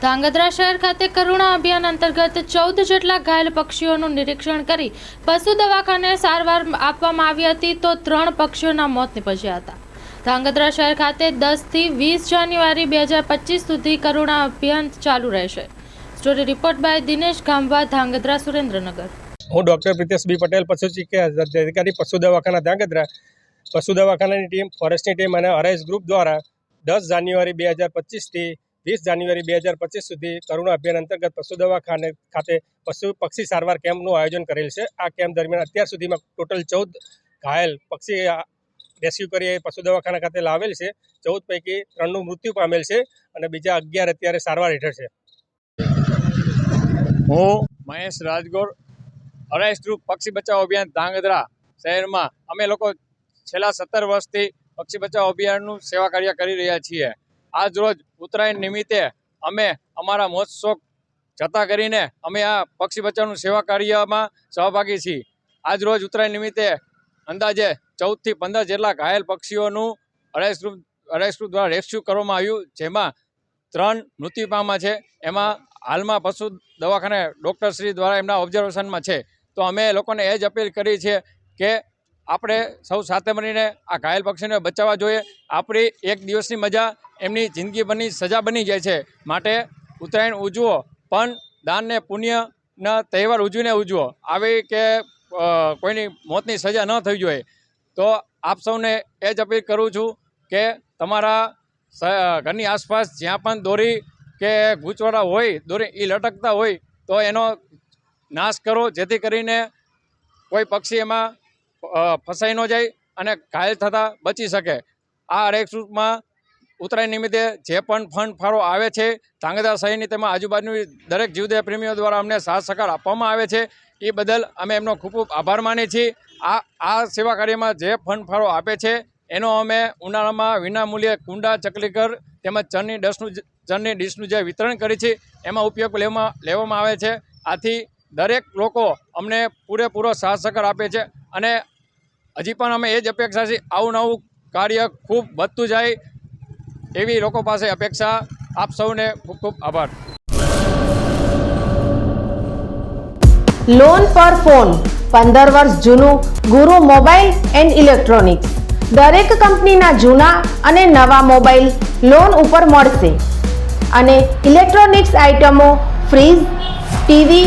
ધાંગધ્રા શહેર ખાતે કરુણા અભિયાન અંતર્ગત ચૌદ જેટલા ઘાયલ પક્ષીઓનું નિરીક્ષણ કરી પશુ દવાખાને સારવાર આપવામાં આવી હતી તો ત્રણ પક્ષીઓના મોત નીપજ્યા હતા. ધાંગધ્રા શહેર ખાતે દસથી વીસ જાન્યુઆરી બે હજાર પચીસ સુધી કરુણા અભિયાન ચાલુ રહેશે. Story report by Dinesh Gamva, Dhrangadhra, Surendranagar. હું ડૉક્ટર પ્રિતેશ બી પટેલ, પશુ ચિકિત્સા અધિકારી, પશુ દવાખાના ધાંગધ્રા. પશુ દવાખાનાની ટીમ, ફોરેસ્ટની ટીમ અને અરાઇઝ ગ્રુપ દ્વારા દસ જાન્યુઆરી બે હજાર પચીસથી વીસ જાન્યુઆરી બે હજાર પચીસ સુધી કરુણા અભિયાન અંતર્ગત પશુ દવાખાને ખાતે પશુ પક્ષી સારવાર કેમ્પનું આયોજન કરેલ છે. આ કેમ્પ દરમિયાન અત્યાર સુધીમાં ટોટલ ચૌદ ઘાયલ પક્ષી રેસ્ક્યુ કરી પશુ દવાખાના ખાતે લાવેલ છે. ચૌદ પૈકી ત્રણનું મૃત્યુ પામેલ છે અને બીજા અગિયાર અત્યારે સારવાર હેઠળ છે. હું મહેશ રાજગોર અરાઈસ ગ્રુપ પક્ષી બચાવ અભિયાન ધાંગધ્રા શહેરમાં અમે લોકો છેલ્લા સત્તર વર્ષથી પક્ષી બચાવ અભિયાનનું સેવા કાર્ય કરી રહ્યા છીએ. આજ રોજ ઉત્તરાયણ નિમિત્તે અમે અમારા મોજ શોખ જતા કરીને અમે આ પક્ષી બચાવનું સેવા કાર્યમાં સહભાગી છીએ. આજ રોજ ઉત્તરાયણ નિમિત્તે અંદાજે ચૌદથી પંદર જેટલા ઘાયલ પક્ષીઓનું અરાઈસ ગ્રુપ દ્વારા રેસ્ક્યુ કરવામાં આવ્યું, જેમાં ત્રણ મૃત્યુ પામ્યા છે. એમાં હાલમાં પશુ દવાખાને ડૉક્ટર શ્રી દ્વારા એમના ઓબ્ઝર્વેશનમાં છે. તો અમે લોકોને એ જ અપીલ કરી છે કે આપણે સૌ સાથે મળીને આ ઘાયલ પક્ષીને બચાવવા જોઈએ. આપણી એક દિવસની મજા એમની જિંદગી બની સજા બની જાય છે. માટે ઉત્તરાયણ ઉજવો, પણ દાનને પુણ્યના તહેવાર ઉજવીને ઉજવો. આવી કે કોઈની મોતની સજા ન થવી જોઈએ. તો આપ સૌને એ જ અપીલ કરું છું કે તમારા ઘરની આસપાસ જ્યાં પણ દોરી કે ગૂંચવાડા હોય, દોરી એ લટકતા હોય, તો એનો નાશ કરો. જેથી કરીને કોઈ પક્ષી એમાં ફસાઈ ન જાય અને ઘાયલ થતાં બચી શકે. આ હરેક રૂટમાં ઉત્તરાયણ નિમિત્તે જે પણ ફંડ ફાળો આવે છે, ધાંગધ્રા શહેરની તેમાં આજુબાજુની દરેક જીવદય પ્રેમીઓ દ્વારા અમને સાથ સહકાર આપવામાં આવે છે. એ બદલ અમે એમનો ખૂબ ખૂબ આભાર માનીએ છીએ. આ આ સેવા કાર્યમાં જે ફંડ ફાળો આપે છે, એનો અમે ઉનાળામાં વિનામૂલ્યે કુંડા ચકલીકર તેમજ ચરની ડસનું ચરની ડીશનું જે વિતરણ કરી છે, એમાં ઉપયોગ લેવામાં લેવામાં આવે છે. આથી દરેક લોકો અમને પૂરેપૂરો સાથ આપે છે અને હજી પણ અમે એ જ અપેક્ષા છે આવું નવું કાર્ય ખૂબ વધતું જાય એવી લોકો પાસે અપેક્ષા. આપ સૌને ખૂબ ખૂબ આભાર. લોન પર ફોન પંદર વર્ષ જૂનું, ગુરુ મોબાઈલ એન્ડ ઇલેક્ટ્રોનિક્સ. દરેક કંપનીના જૂના અને નવા મોબાઈલ લોન ઉપર મળશે. અને ઇલેક્ટ્રોનિક્સ આઇટમો fridge, TV